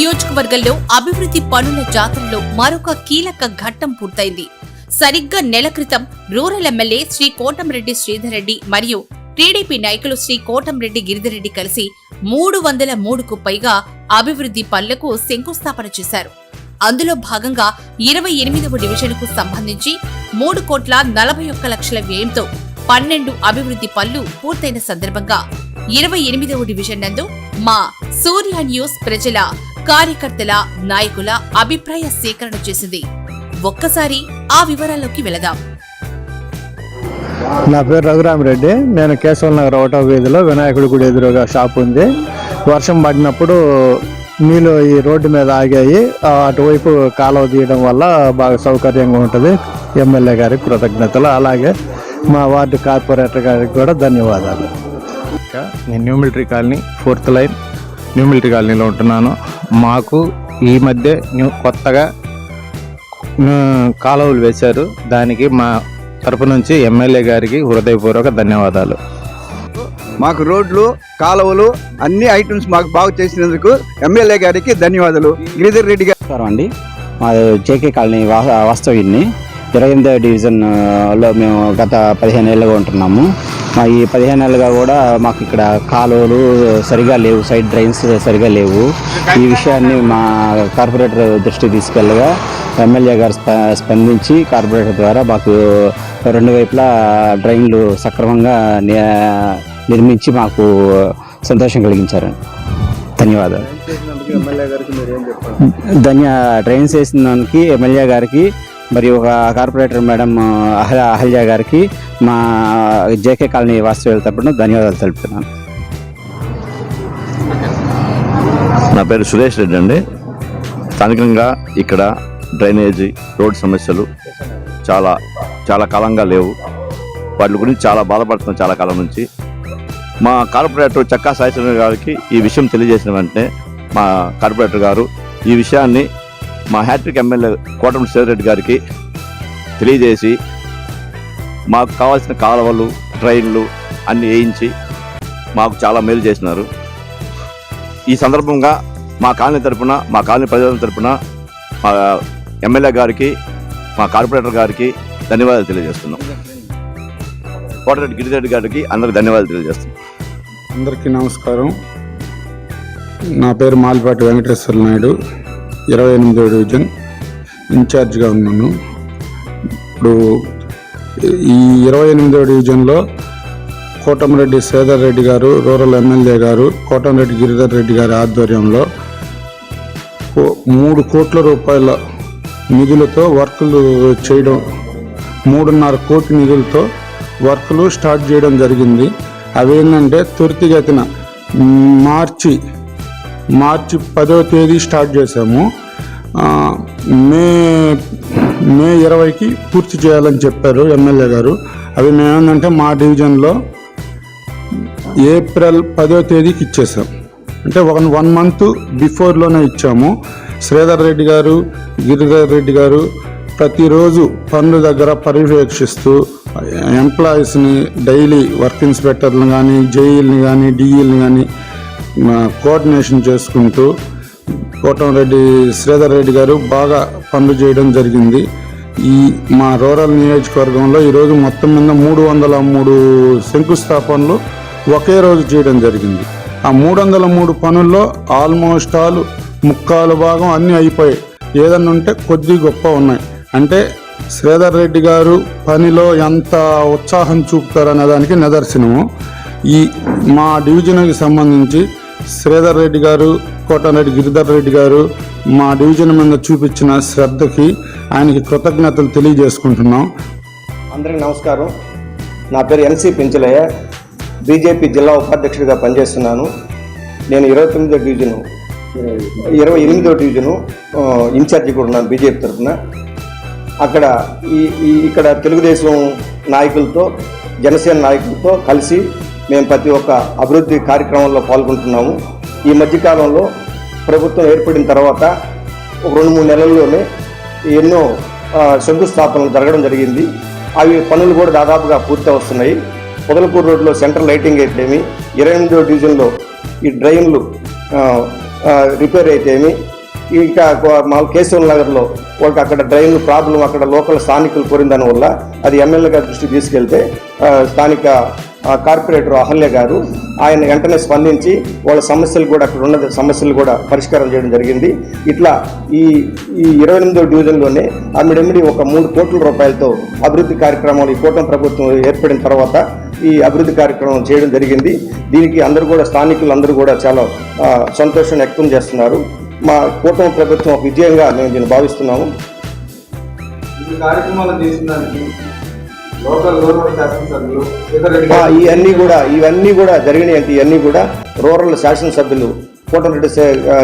నియోజకవర్గంలో అభివృద్ధి పనుల జాతరలో మరొక కీలక ఘట్టం పూర్తయింది. సరిగ్గా నెల క్రితం రూరల్ ఎమ్మెల్యే శ్రీ కోటంరెడ్డి శ్రీధర్ రెడ్డి మరియు టీడీపీ నాయకులు శ్రీ కోటంరెడ్డి గిరిధరెడ్డి కలిసి మూడు వందల మూడుకు పైగా అభివృద్ధి పనులకు శంకుస్థాపన చేశారు. అందులో భాగంగా ఇరవై ఎనిమిదవ డివిజన్కు సంబంధించి మూడు కోట్ల నలభై ఒక్క లక్షల వ్యయంతో పన్నెండు అభివృద్ధి పనులు పూర్తయిన సందర్భంగా ఇరవై ఎనిమిదవ డివిజన్ నందు మా సూర్య న్యూస్ ప్రజల కార్యకర్తల నాయకుల అభిప్రాయ సేకరణ చేసింది. ఒక్కసారి ఆ వివరాల్లోకి వెళదాం. నా పేరు రఘురామిరెడ్డి నేను కేశవ నగర్ ఒకటో వీధిలో వినాయకుడి గుడి ఎదురుగా షాప్ ఉంది. వర్షం పడినప్పుడు నీళ్ళు ఈ రోడ్డు మీద ఆగాయి. ఆ అటువైపు కాలువ తీయడం వల్ల బాగా సౌకర్యంగా ఉంటుంది. ఎమ్మెల్యే గారికి కృతజ్ఞతలు. అలాగే మా వార్డు కార్పొరేటర్ గారికి కూడా ధన్యవాదాలు. నేను new military colony fourth line. New military కాలనీలో ఉంటున్నాను. మాకు ఈ మధ్య న్యూ కొత్తగా కాలువలు వేశారు. దానికి మా తరపు నుంచి ఎమ్మెల్యే గారికి హృదయపూర్వక ధన్యవాదాలు. మాకు రోడ్లు కాలువలు అన్ని ఐటమ్స్ మాకు బాగు చేసినందుకు ఎమ్మెల్యే గారికి ధన్యవాదాలు. గిరిధర్ రెడ్డి గారు. అండి. మాది జేకే కాలనీ వా- వాస్తవ్యుడిని. ఇరవై ఎనిమిదవ డివిజన్ ఆ, లో మేము గత పదిహేను ఏళ్ళుగా ఉంటున్నాము. మా ఈ పదిహేను ఏళ్ళుగా కూడా మాకు ఇక్కడ కాలువలు సరిగా లేవు సైడ్ డ్రైన్స్ సరిగా లేవు. ఈ విషయాన్ని మా కార్పొరేటర్ దృష్టికి తీసుకెళ్ళగా ఎమ్మెల్యే గారు స్ప స్పందించి కార్పొరేటర్ ద్వారా మాకు రెండు వైపులా డ్రైన్లు సక్రమంగా నిర్మించి మాకు సంతోషం కలిగించారండి ధన్యవాదాలు. ధన్య ట్రైన్స్ వేసిన దానికి ఎమ్మెల్యే గారికి మరియు ఒక కార్పొరేటర్ మేడం అహ అహల్య గారికి మా జేకే కాలనీ వాస్తవ్యుల తరపున ధన్యవాదాలు తెలుపుతున్నాను. నా పేరు సురేష్ రెడ్డి అండి. స్థానికంగా ఇక్కడ డ్రైనేజీ రోడ్ సమస్యలు చాలా చాలా కాలంగా లేవు. వాటి గురించి చాలా బాధపడుతున్నాం చాలా కాలం నుంచి. మా కార్పొరేటర్ చక్కా సాయిచంద్ర గారికి ఈ విషయం తెలియజేసిన వెంటనే మా కార్పొరేటర్ గారు ఈ విషయాన్ని మా హ్యాట్రిక్ ఎమ్మెల్యే కోటమి శివరెడ్డి గారికి తెలియజేసి మాకు కావాల్సిన కాలువలు ట్రైన్లు అన్నీ వేయించి మాకు చాలా మేలు చేసినారు. ఈ సందర్భంగా మా కాలనీ తరపున మా కాలనీ ప్రజల తరపున మా ఎమ్మెల్యే గారికి మా కార్పొరేటర్ గారికి ధన్యవాదాలు తెలియజేస్తున్నాం. కోటరెడ్డి గిరిరెడ్డి గారికి అందరికి ధన్యవాదాలు తెలియజేస్తున్నాం. అందరికీ నమస్కారం. నా పేరు మాలిపాటి వెంకటేశ్వర నాయుడు. ఇరవై ఎనిమిదో డివిజన్ ఇన్ఛార్జ్గా ఉన్నాను. ఇప్పుడు ఈ ఇరవై ఎనిమిదో డివిజన్లో కోటమిరెడ్డి సేదర్ రెడ్డి గారు రూరల్ ఎమ్మెల్యే గారు కోటమిరెడ్డి గిరిధర్ రెడ్డి గారి ఆధ్వర్యంలో మూడు కోట్ల రూపాయల నిధులతో వర్కులు చేయడం మూడున్నర కోటి నిధులతో వర్కులు స్టార్ట్ చేయడం జరిగింది. అవేంటంటే ఏంటంటే త్వరితగతిన మార్చి మార్చి పదో తేదీ స్టార్ట్ చేసాము మే మే ఇరవైకి పూర్తి చేయాలని చెప్పారు ఎమ్మెల్యే గారు. అవి మేమేందంటే మా డివిజన్లో ఏప్రిల్ పదో తేదీకి ఇచ్చేసాం. అంటే ఒక వన్ మంత్ బిఫోర్లోనే ఇచ్చాము. శ్రీధర్ రెడ్డి గారు గిరిధర్ రెడ్డి గారు ప్రతిరోజు పనుల దగ్గర పర్యవేక్షిస్తూ ఎంప్లాయీస్ని డైలీ వర్క్ ఇన్స్పెక్టర్లు కానీ జేఈల్ని కానీ డిఈల్ని కానీ కోఆర్డినేషన్ చేసుకుంటూ కోటంరెడ్డి శ్రీధర్ రెడ్డి గారు బాగా పనులు చేయడం జరిగింది. ఈ మా రూరల్ నియోజకవర్గంలో ఈరోజు మొత్తం మీద మూడు వందల మూడు శంకుస్థాపనలు ఒకే రోజు చేయడం జరిగింది. ఆ మూడు వందల మూడు పనుల్లో ఆల్మోస్ట్ ఆల్ ముక్కాలు భాగం అన్నీ అయిపోయాయి. ఏదన్నా ఉంటే కొద్ది గొప్ప ఉన్నాయి. అంటే శ్రీధర్ రెడ్డి గారు పనిలో ఎంత ఉత్సాహం చూపుతారనే దానికి నిదర్శనము. ఈ మా డివిజన్కి సంబంధించి శ్రీధర్ రెడ్డి గారు కోటారెడ్డి గిరిధర్ రెడ్డి గారు మా డివిజన్ మీద చూపించిన శ్రద్ధకి ఆయనకి కృతజ్ఞతలు తెలియజేసుకుంటున్నాం. అందరికీ నమస్కారం. నా పేరు ఎన్సి పెంచలయ్య. బీజేపీ జిల్లా ఉపాధ్యక్షుడిగా పనిచేస్తున్నాను. నేను ఇరవై తొమ్మిదో డివిజను ఇరవై ఎనిమిదో డివిజను ఇన్ఛార్జి కూడా ఉన్నాను బీజేపీ తరఫున. అక్కడ ఈ ఇక్కడ తెలుగుదేశం నాయకులతో జనసేన నాయకులతో కలిసి మేము ప్రతి ఒక్క అభివృద్ధి కార్యక్రమంలో పాల్గొంటున్నాము. ఈ మధ్యకాలంలో ప్రభుత్వం ఏర్పడిన తర్వాత ఒక రెండు మూడు నెలల్లోనే ఎన్నో శంకుస్థాపనలు జరగడం జరిగింది. అవి పనులు కూడా దాదాపుగా పూర్తి వస్తున్నాయి పొదలపూర్ రోడ్లో సెంట్రల్ లైటింగ్ అయితేమి ఇరవై ఎనిమిదో డివిజన్లో ఈ డ్రైన్లు రిపేర్ అయితేమి ఇంకా మా కేశవ నగర్లో వాళ్ళకి అక్కడ డ్రైన్ ప్రాబ్లం అక్కడ లోకల్ స్థానికులు కోరిన వల్ల అది ఎమ్మెల్యే గారి దృష్టికి తీసుకెళ్తే స్థానిక కార్పొరేటర్ అహల్య గారు ఆయన వెంటనే స్పందించి వాళ్ళ సమస్యలు కూడా అక్కడ ఉన్న సమస్యలు కూడా పరిష్కారం చేయడం జరిగింది. ఇట్లా ఈ ఈ ఇరవై ఎనిమిదో డివిజన్లోనే అమ్మిడమిడి ఒక మూడు కోట్ల రూపాయలతో అభివృద్ధి కార్యక్రమాలు ఈ కూటమి ప్రభుత్వం ఏర్పడిన తర్వాత ఈ అభివృద్ధి కార్యక్రమం చేయడం జరిగింది. దీనికి అందరూ కూడా స్థానికులు అందరూ కూడా చాలా సంతోషం వ్యక్తం చేస్తున్నారు. మా కూటమి ప్రభుత్వం ఒక విజయంగా మేము దీన్ని భావిస్తున్నాము. ఈ కార్యక్రమాలు ఇవన్నీ కూడా ఇవన్నీ కూడా జరిగినాయి అంటే ఇవన్నీ కూడా రూరల్ శాసనసభ్యులు కోటమిరెడ్డి సే- ఆ,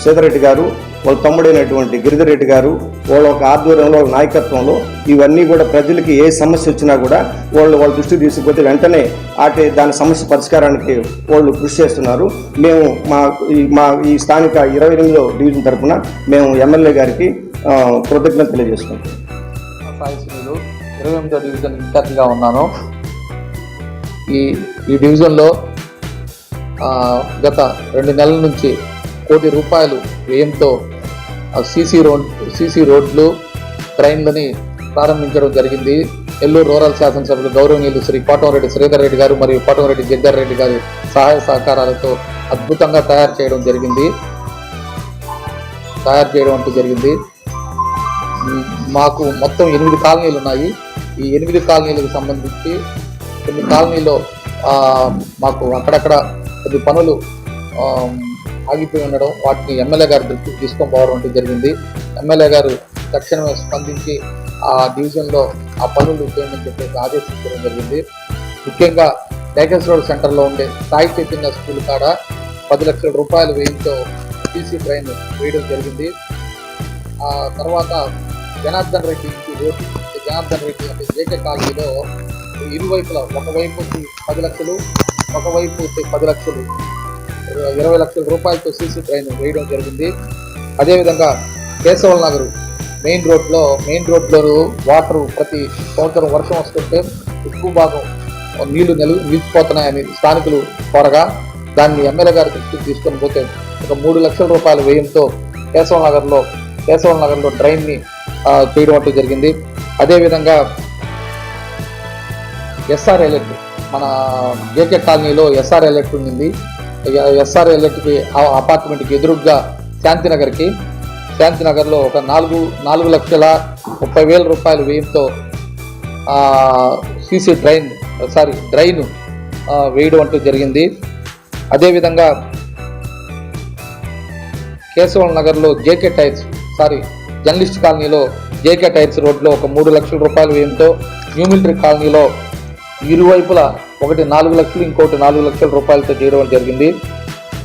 సీతారెడ్డి గారు వాళ్ళ తమ్ముడైనటువంటి గిరిధర్ రెడ్డి గారు వాళ్ళ ఒక ఆధ్వర్యంలో వాళ్ళ నాయకత్వంలో ఇవన్నీ కూడా ప్రజలకి ఏ సమస్య వచ్చినా కూడా వాళ్ళు వాళ్ళ దృష్టికి తీసుకుపోతే వెంటనే ఆటే దాని సమస్య పరిష్కారానికి వాళ్ళు కృషి చేస్తున్నారు. మేము మా ఈ మా ఈ స్థానిక ఇరవై ఎనిమిదో డివిజన్ తరఫున మేము ఎమ్మెల్యే గారికి కృతజ్ఞత తెలియజేసుకుంటాం ఇరవై ఎనిమిదో డివిజన్ ఇన్ఛార్జిగా ఉన్నాను. ఈ ఈ డివిజన్లో గత రెండు నెలల నుంచి కోటి రూపాయలు వ్యయంతో సీసీ రోడ్ సీసీ రోడ్లు ట్రైన్లని ప్రారంభించడం జరిగింది. నెల్లూరు రూరల్ శాసనసభ్యులు గౌరవనీయులు శ్రీ కోటంరెడ్డి శ్రీధర్ రెడ్డి గారు మరియు కోటంరెడ్డి గిద్దర్ రెడ్డి గారి సహాయ సహకారాలతో అద్భుతంగా తయారు చేయడం జరిగింది. తయారు చేయడం అంటూ జరిగింది. మాకు మొత్తం ఎనిమిది కాలనీలు ఉన్నాయి. ఈ ఎనిమిది కాలనీలకు సంబంధించి కొన్ని కాలనీలో మాకు అక్కడక్కడ కొన్ని పనులు ఆగిపోయి ఉండడం వాటిని ఎమ్మెల్యే గారి దృష్టికి తీసుకొని పోవడం జరిగింది. ఎమ్మెల్యే గారు తక్షణమే స్పందించి ఆ డివిజన్లో ఆ పనులు చేయమని చెప్పేసి ఆదేశించడం జరిగింది. ముఖ్యంగా డైగస్ రోడ్ సెంటర్లో ఉండే సాయి చైతన్య స్కూల్ కాడ పది లక్షల రూపాయలు వ్యయంతో టీసీ ట్రైన్ వేయడం జరిగింది. ఆ తర్వాత జనార్దన్ రెడ్డి ఇంటి రోడ్డు జనార్దన్ రెడ్డి అంటే జేకే కాలనీలో ఇరువైపులా ఒకవైపు పది లక్షలు ఒకవైపు వచ్చి పది లక్షలు ఇరవై లక్షల రూపాయలతో సీసీ ట్రైన్ వేయడం జరిగింది. అదేవిధంగా కేశవల్ నగర్ మెయిన్ రోడ్లో మెయిన్ రోడ్లో వాటర్ ప్రతి సంవత్సరం వర్షం వస్తుంటే ఎక్కువ భాగం నీళ్ళు నిలు నిలిచిపోతున్నాయని స్థానికులు కోరగా దాన్ని ఎమ్మెల్యే గారి దృష్టికి తీసుకొని పోతే ఒక మూడు లక్షల రూపాయల వ్యయంతో కేశవ నగర్లో కేశవ నగర్లో డ్రైన్ని చేయడం అంటూ జరిగింది. అదేవిధంగా ఎస్ఆర్ ఎలెక్ట్ మన జేకే కాలనీలో ఎస్ఆర్ ఎలెక్ట్ ఉండింది. ఎస్ఆర్ ఎలెక్ట్కి అపార్ట్మెంట్కి ఎదురుగ్గా శాంతినగర్కి శాంతినగర్లో ఒక నాలుగు నాలుగు లక్షల ముప్పై వేల రూపాయల వ్యయంతో సీసీ డ్రైన్ సారీ డ్రైన్ వేయడం అంటూ జరిగింది. అదేవిధంగా కేశవం నగర్లో జేకే టైర్స్ సారీ జర్నలిస్ట్ కాలనీలో జేకే టైర్స్ రోడ్లో ఒక మూడు లక్షల రూపాయల వ్యయంతో న్యూ మిలిటరీ కాలనీలో ఇరువైపులా ఒకటి నాలుగు లక్షలు ఇంకోటి నాలుగు లక్షల రూపాయలతో చేయడం జరిగింది.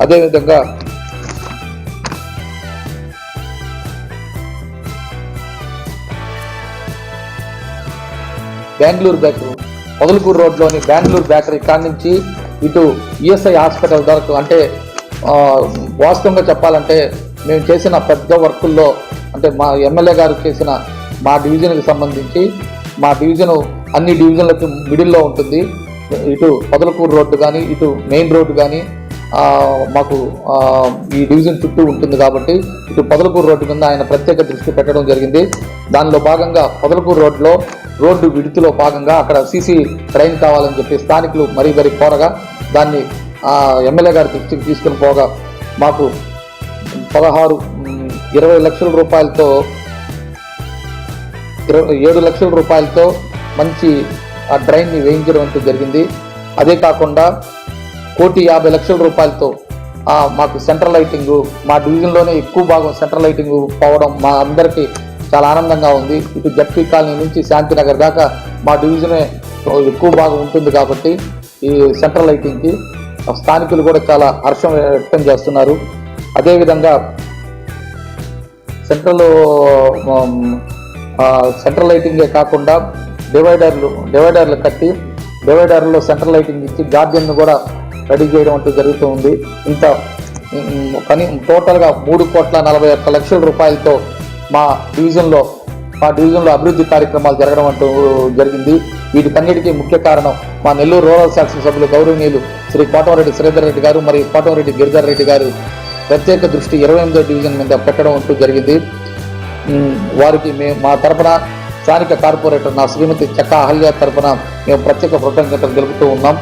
అదేవిధంగా బెంగళూరు బేకరీ పొదలకూరు రోడ్లోని బెంగళూరు బేకరీ కాడి నుంచి ఇటు ఈఎస్ఐ హాస్పిటల్ వరకు అంటే వాస్తవంగా చెప్పాలంటే మేము చేసిన పెద్ద వర్కుల్లో అంటే మా ఎమ్మెల్యే గారు చేసిన మా డివిజన్కి సంబంధించి మా డివిజను అన్ని డివిజన్లకు మిడిల్లో ఉంటుంది. ఇటు పొదలకూరు రోడ్డు కానీ ఇటు మెయిన్ రోడ్డు కానీ మాకు ఈ డివిజన్ చుట్టూ ఉంటుంది కాబట్టి ఇటు పొదలకూరు రోడ్డు కింద ఆయన ప్రత్యేక దృష్టి పెట్టడం జరిగింది. దానిలో భాగంగా పొదలకూరు రోడ్లో రోడ్డు విడుతులో భాగంగా అక్కడ సీసీ ట్రైన్ కావాలని చెప్పి స్థానికులు మరీ మరీ కోరగా దాన్ని ఎమ్మెల్యే గారి దృష్టికి తీసుకుని పోగా మాకు పదహారు ఇరవై లక్షల రూపాయలతో ఇరవై ఏడు లక్షల రూపాయలతో మంచి ఆ డ్రైన్ని వేయించడం అంటూ జరిగింది. అదే కాకుండా కోటి యాభై లక్షల రూపాయలతో మాకు సెంట్రల్ లైటింగ్ మా డివిజన్లోనే ఎక్కువ భాగం సెంట్రల్ లైటింగ్ పోవడం మా అందరికీ చాలా ఆనందంగా ఉంది. ఇటు జడ్పీ కాలనీ నుంచి శాంతినగర్ దాకా మా డివిజనే ఎక్కువ భాగం ఉంటుంది కాబట్టి ఈ సెంట్రల్ లైటింగ్కి స్థానికులు కూడా చాలా హర్షం వ్యక్తం చేస్తున్నారు. అదేవిధంగా సెంట్రల్ సెంట్రల్ లైటింగే కాకుండా డివైడర్లు డివైడర్లు కట్టి డివైడర్లో సెంట్రల్ లైటింగ్ ఇచ్చి గార్డెన్ను కూడా రెడీ చేయడం అంటూ జరుగుతూ ఉంది. ఇంత ఉమ్, కనీ టోటల్గా మూడు కోట్ల నలభై ఒక్క లక్షల రూపాయలతో మా డివిజన్లో మా డివిజన్లో అభివృద్ధి కార్యక్రమాలు జరగడం అంటూ జరిగింది. వీటికన్నిటికీ ముఖ్య కారణం మా నెల్లూరు రూరల్ శాసనసభ్యులు గౌరవనీయులు శ్రీ కోటమరెడ్డి శ్రీధర్ రెడ్డి గారు మరియు కోటమరెడ్డి గిరిధర్ రెడ్డి గారు ప్రత్యేక దృష్టి ఇరవై ఎనిమిదో డివిజన్ మీద పెట్టడం అంటూ జరిగింది. వారికి మే మా తరపున స్థానిక కార్పొరేటర్ నా శ్రీమతి చక్క అహల్య తరపున మేము ప్రత్యేక కృతజ్ఞతలు తెలుపుతూ ఉన్నాం.